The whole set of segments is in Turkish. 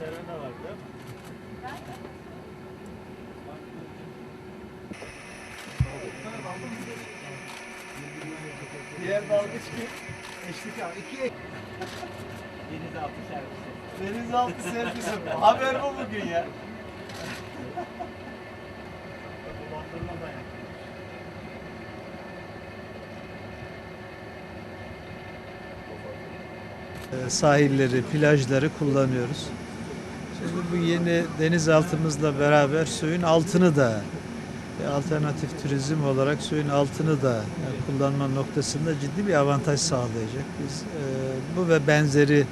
Serena vardı. Diğer dalgıç kim? Eşlik abi. İki Denizaltı servisi. denizaltı servisi. Haber bu bugün ya. Bandırma dayanıyor. e, sahilleri, plajları kullanıyoruz. Şimdi bu yeni denizaltımızla beraber suyun altını da e, alternatif turizm olarak suyun altını da e, kullanma noktasında ciddi bir avantaj sağlayacak. Biz e, bu ve benzeri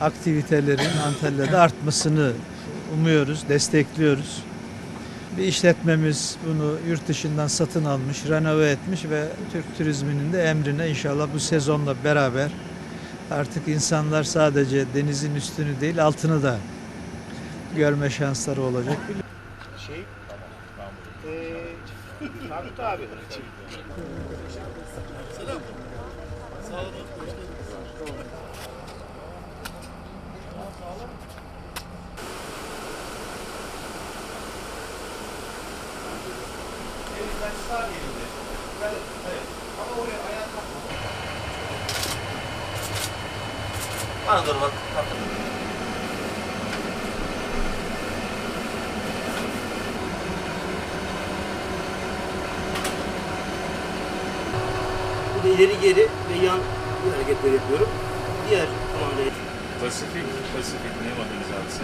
aktivitelerin Antalya'da artmasını umuyoruz, destekliyoruz. Bir işletmemiz bunu yurt dışından satın almış, renove etmiş ve Türk turizminin de emrine inşallah bu sezonla beraber Artık insanlar sadece denizin üstünü değil altını da görme şansları olacak. Şey. Sabit abi. Elinden sağ elinde. Evet, evet. Ama oraya ayağa kalkma. Bana doğru bak. İleri geri ve yan hareketler yapıyorum. Diğer kumandayı Pasifik, Pasifik Nemo denizaltısı.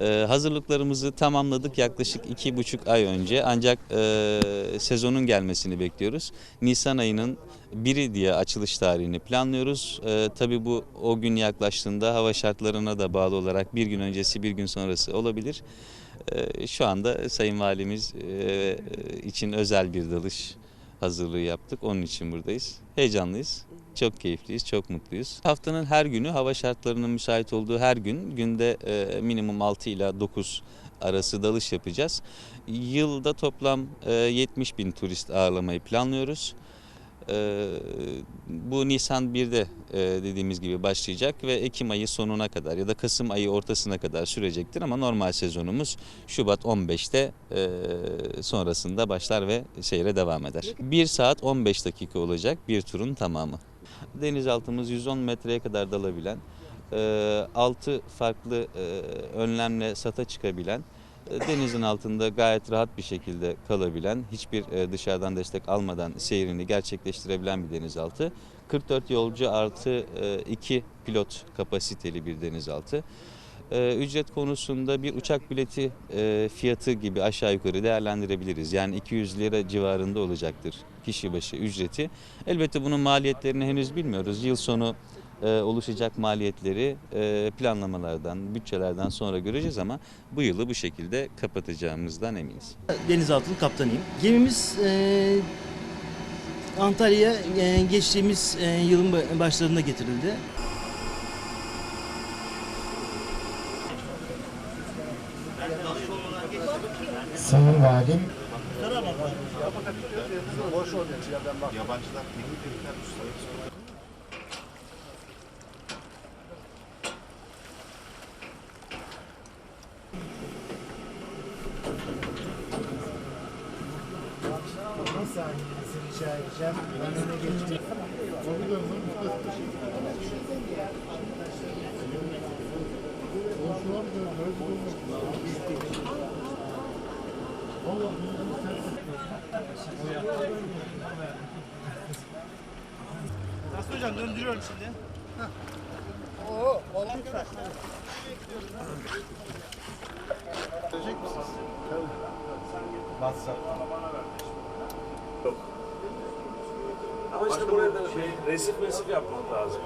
Ee, hazırlıklarımızı tamamladık yaklaşık iki buçuk ay önce ancak e, sezonun gelmesini bekliyoruz. Nisan ayının biri diye açılış tarihini planlıyoruz. E, tabii bu o gün yaklaştığında hava şartlarına da bağlı olarak bir gün öncesi bir gün sonrası olabilir. E, şu anda Sayın Valimiz e, için özel bir dalış hazırlığı yaptık. Onun için buradayız. Heyecanlıyız. Çok keyifliyiz, çok mutluyuz. Haftanın her günü hava şartlarının müsait olduğu her gün günde e, minimum 6 ila 9 arası dalış yapacağız. Yılda toplam e, 70 bin turist ağırlamayı planlıyoruz. E, bu Nisan 1'de e, dediğimiz gibi başlayacak ve Ekim ayı sonuna kadar ya da Kasım ayı ortasına kadar sürecektir ama normal sezonumuz Şubat 15'te e, sonrasında başlar ve seyre devam eder. 1 saat 15 dakika olacak bir turun tamamı. Denizaltımız 110 metreye kadar dalabilen, 6 farklı e, önlemle sata çıkabilen, e, denizin altında gayet rahat bir şekilde kalabilen, hiçbir e, dışarıdan destek almadan seyrini gerçekleştirebilen bir denizaltı. 44 yolcu artı 2 pilot kapasiteli bir denizaltı. Ee, ücret konusunda bir uçak bileti e, fiyatı gibi aşağı yukarı değerlendirebiliriz. Yani 200 lira civarında olacaktır kişi başı ücreti. Elbette bunun maliyetlerini henüz bilmiyoruz. Yıl sonu e, oluşacak maliyetleri e, planlamalardan, bütçelerden sonra göreceğiz ama bu yılı bu şekilde kapatacağımızdan eminiz. denizaltının kaptanıyım. Gemimiz e, Antalya'ya e, geçtiğimiz e, yılın ba- başlarında getirildi. Sayın Valim, Bir saniyenizi rica edeceğim. Ben öne geçeyim. Nasıl hocam döndürüyorum şimdi. Ama işte buraya da şey, resif mesif yapmak lazım.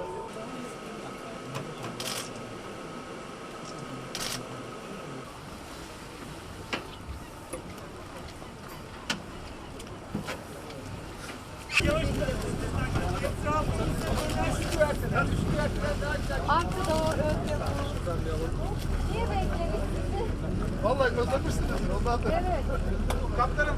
Artı doğru öpüyorum. Niye bekledik sizi? Vallahi özlemişsiniz. Ondan da. Evet. Kaptanım